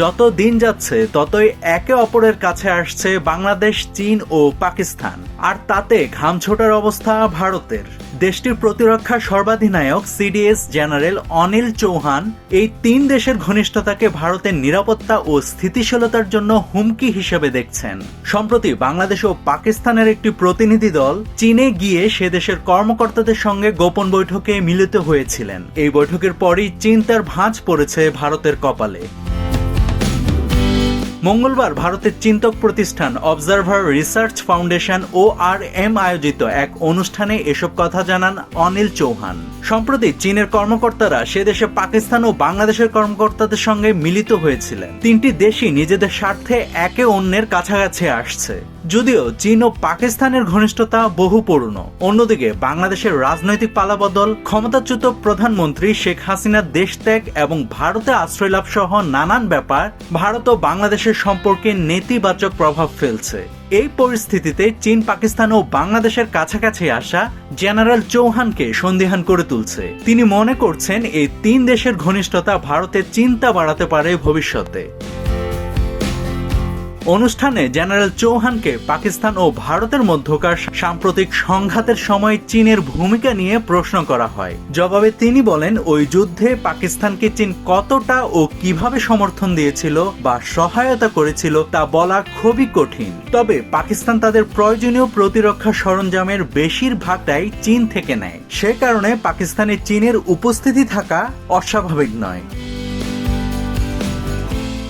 যত দিন যাচ্ছে, ততই একে অপরের কাছে আসছে বাংলাদেশ, চীন ও পাকিস্তান। আর তাতে ঘাম ছোটার অবস্থা ভারতের। দেশটির প্রতিরক্ষা সর্বাধিনায়ক সিডিএস জেনারেল অনিল চৌহান এই তিন দেশের ঘনিষ্ঠতাকে ভারতের নিরাপত্তা ও স্থিতিশীলতার জন্য হুমকি হিসেবে দেখছেন। সম্প্রতি বাংলাদেশ ও পাকিস্তানের একটি প্রতিনিধি দল চীনে গিয়ে সে দেশের কর্মকর্তাদের সঙ্গে গোপন বৈঠকে মিলিত হয়েছিলেন। এই বৈঠকের পরই চীন তার ভাঁজ পড়েছে ভারতের কপালে। মঙ্গলবার ভারতের চিন্তক প্রতিষ্ঠান Observer Research Foundation O R M আয়োজিত এক অনুষ্ঠানে এসব কথা জানান অনিল চৌহান। সম্প্রতি চীনের কর্মকর্তারা সে দেশে পাকিস্তান ও বাংলাদেশের কর্মকর্তাদের সঙ্গে মিলিত হয়েছিলেন। তিনটি দেশই নিজেদের স্বার্থে একে অন্যের কাছাকাছি আসছে। যদিও চীন ও পাকিস্তানের ঘনিষ্ঠতা বহু পুরনো অন্যদিকে বাংলাদেশের রাজনৈতিক পালাবদল, ক্ষমতাচ্যুত প্রধানমন্ত্রী শেখ হাসিনার দেশ ত্যাগ এবং ভারতে আশ্রয় লাভ সহ নানান ব্যাপার, ভারত ও বাংলাদেশের সম্পর্কে নেতিবাচক প্রভাব ফেলছে। এই পরিস্থিতিতে চীন, পাকিস্তান ও বাংলাদেশের কাছাকাছি আসা জেনারেল চৌহানকে সন্দিহান করে তুলছে। তিনি মনে করছেন, এই তিন দেশের ঘনিষ্ঠতা ভারতের চিন্তা বাড়াতে পারে ভবিষ্যতে। অনুষ্ঠানে জেনারেল চৌহানকে পাকিস্তান ও ভারতের মধ্যকার সাম্প্রতিক সংঘাতের সময় চীনের ভূমিকা নিয়ে প্রশ্ন করা হয়। জবাবে তিনি বলেন, ওই যুদ্ধে পাকিস্তানকে চীন কতটা ও কীভাবে সমর্থন দিয়েছিল বা সহায়তা করেছিল তা বলা খুবই কঠিন। তবে পাকিস্তান তাদের প্রয়োজনীয় প্রতিরক্ষা সরঞ্জামের বেশিরভাগটাই চীন থেকে নেয়। সে কারণে পাকিস্তানে চীনের উপস্থিতি থাকা অস্বাভাবিক নয়।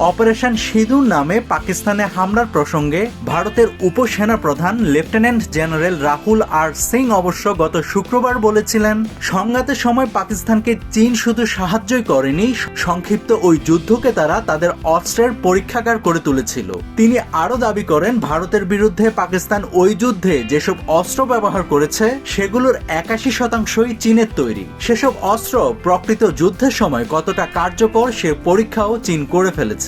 অপারেশন সিঁদুর নামে পাকিস্তানে হামলার প্রসঙ্গে ভারতের উপসেনা প্রধান lieutenant general Rahul R Singh অবশ্য গত শুক্রবার বলেছিলেন, সংঘাতের সময় পাকিস্তানকে চীন শুধু সাহায্যই করেনি, সংক্ষিপ্ত ওই যুদ্ধকে তারা তাদের অস্ত্রের পরীক্ষাগার করে তুলেছিল। তিনি আরও দাবি করেন, ভারতের বিরুদ্ধে পাকিস্তান ওই যুদ্ধে যেসব অস্ত্র ব্যবহার করেছে, সেগুলোর একাশি শতাংশই চীনের তৈরি। সেসব অস্ত্র প্রকৃত যুদ্ধের সময় কতটা কার্যকর সে পরীক্ষাও চীন করে ফেলেছে।